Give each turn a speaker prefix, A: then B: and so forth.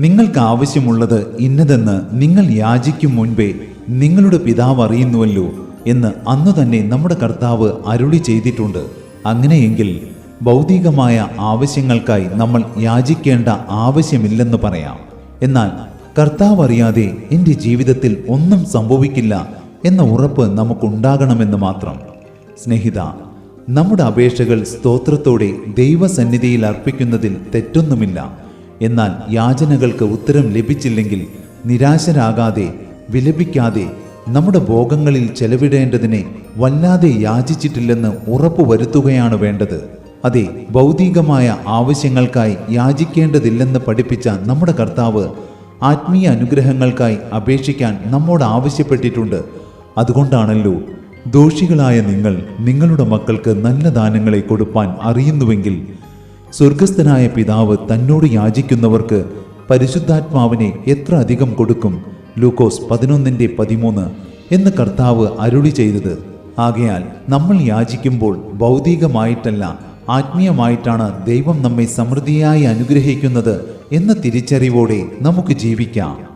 A: നിങ്ങൾക്ക് ആവശ്യമുള്ളത് ഇന്നതെന്ന് നിങ്ങൾ യാചിക്കും മുൻപേ നിങ്ങളുടെ പിതാവ് അറിയുന്നുവല്ലോ എന്ന് അന്നു തന്നെ നമ്മുടെ കർത്താവ് അരുളി ചെയ്തിട്ടുണ്ട്. അങ്ങനെയെങ്കിൽ ഭൗതികമായ ആവശ്യങ്ങൾക്കായി നമ്മൾ യാചിക്കേണ്ട ആവശ്യമില്ലെന്ന് പറയാം. എന്നാൽ കർത്താവ് അറിയാതെ എന്റെ ജീവിതത്തിൽ ഒന്നും സംഭവിക്കില്ല എന്ന ഉറപ്പ് നമുക്കുണ്ടാകണമെന്ന് മാത്രം. സ്നേഹിത നമ്മുടെ അപേക്ഷകൾ സ്തോത്രത്തോടെ ദൈവസന്നിധിയിൽ അർപ്പിക്കുന്നതിൽ തെറ്റൊന്നുമില്ല. എന്നാൽ യാചനകൾക്ക് ഉത്തരം ലഭിച്ചില്ലെങ്കിൽ നിരാശരാകാതെ വിലപിക്കാതെ നമ്മുടെ ഭോഗങ്ങളിൽ ചെലവിടേണ്ടതിനെ വല്ലാതെ യാചിച്ചിട്ടില്ലെന്ന് ഉറപ്പുവരുത്തുകയാണ് വേണ്ടത്. അതെ ഭൗതികമായ ആവശ്യങ്ങൾക്കായി യാചിക്കേണ്ടതില്ലെന്ന് പഠിപ്പിച്ച നമ്മുടെ കർത്താവ് ആത്മീയ അനുഗ്രഹങ്ങൾക്കായി അപേക്ഷിക്കാൻ നമ്മോട് ആവശ്യപ്പെട്ടിട്ടുണ്ട്. അതുകൊണ്ടാണല്ലോ ദോഷികളായ നിങ്ങൾ നിങ്ങളുടെ മക്കൾക്ക് നല്ല ദാനങ്ങളെ കൊടുപ്പാൻ അറിയുന്നുവെങ്കിൽ സ്വർഗസ്ഥനായ പിതാവ് തന്നോട് യാചിക്കുന്നവർക്ക് പരിശുദ്ധാത്മാവിനെ എത്ര അധികം കൊടുക്കും? ലൂക്കോസ് പതിനൊന്നിന്റെ പതിമൂന്ന് എന്ന് കർത്താവ് അരുളി ചെയ്തത്. ആകയാൽ നമ്മൾ യാചിക്കുമ്പോൾ ഭൗതികമായിട്ടല്ല ആത്മീയമായിട്ടാണ് ദൈവം നമ്മെ സമൃദ്ധിയായി അനുഗ്രഹിക്കുന്നത് എന്ന തിരിച്ചറിവോടെ നമുക്ക് ജീവിക്കാം.